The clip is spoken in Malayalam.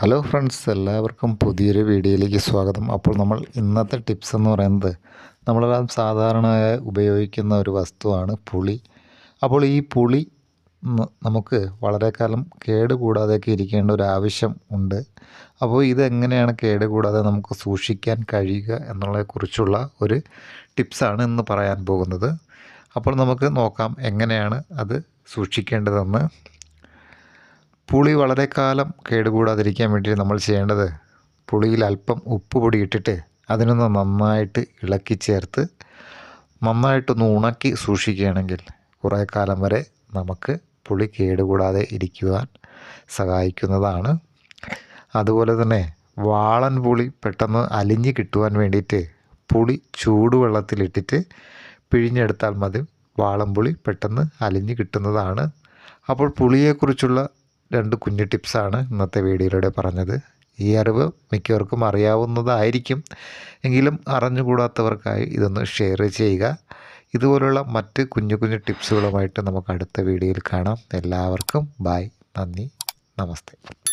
ഹലോ ഫ്രണ്ട്സ് എല്ലാവർക്കും പുതിയൊരു വീഡിയോയിലേക്ക് സ്വാഗതം. അപ്പോൾ നമ്മൾ ഇന്നത്തെ ടിപ്സ് എന്ന് പറയുന്നത് നമ്മളെല്ലാം സാധാരണയായി ഉപയോഗിക്കുന്ന ഒരു വസ്തുവാണ് പുളി. അപ്പോൾ ഈ പുളി നമുക്ക് വളരെ കാലം കേടുകൂടാതെയൊക്കെ ഇരിക്കേണ്ട ഒരു ആവശ്യം ഉണ്ട്. അപ്പോൾ ഇതെങ്ങനെയാണ് കേടുകൂടാതെ നമുക്ക് സൂക്ഷിക്കാൻ കഴിയുക എന്നുള്ളതിനെക്കുറിച്ചുള്ള ഒരു ടിപ്സാണ് ഇന്ന് പറയാൻ പോകുന്നത്. അപ്പോൾ നമുക്ക് നോക്കാം എങ്ങനെയാണ് അത് സൂക്ഷിക്കേണ്ടതെന്ന്. പുളി വളരെ കാലം കേടുകൂടാതിരിക്കാൻ വേണ്ടി നമ്മൾ ചെയ്യേണ്ടത് പുളിയിൽ അല്പം ഉപ്പ് പൊടി ഇട്ടിട്ട് അതിനൊന്ന് നന്നായിട്ട് ഇളക്കി ചേർത്ത് നന്നായിട്ടൊന്ന് ഉണക്കി സൂക്ഷിക്കുകയാണെങ്കിൽ കുറേ കാലം വരെ നമുക്ക് പുളി കേടുകൂടാതെ ഇരിക്കുവാൻ സഹായിക്കുന്നതാണ്. അതുപോലെ തന്നെ വാളൻ പുളി പെട്ടെന്ന് അലിഞ്ഞ് കിട്ടുവാൻ വേണ്ടിയിട്ട് പുളി ചൂടുവെള്ളത്തിലിട്ടിട്ട് പിഴിഞ്ഞെടുത്താൽ മതി. വാളൻ പുളി പെട്ടെന്ന് അലിഞ്ഞ് കിട്ടുന്നതാണ്. അപ്പോൾ പുളിയെക്കുറിച്ചുള്ള രണ്ട് കുഞ്ഞു ടിപ്സാണ് ഇന്നത്തെ വീഡിയോയിലൂടെ പറഞ്ഞത്. ഈ അറിവ് മിക്കവർക്കും അറിയാവുന്നതായിരിക്കും. എങ്കിലും അറിഞ്ഞുകൂടാത്തവർക്കായി ഇതൊന്ന് ഷെയർ ചെയ്യുക. ഇതുപോലുള്ള മറ്റ് കുഞ്ഞു കുഞ്ഞു ടിപ്സുകളുമായിട്ട് നമുക്ക് അടുത്ത വീഡിയോയിൽ കാണാം. എല്ലാവർക്കും ബായ് നന്ദി. നമസ്തേ.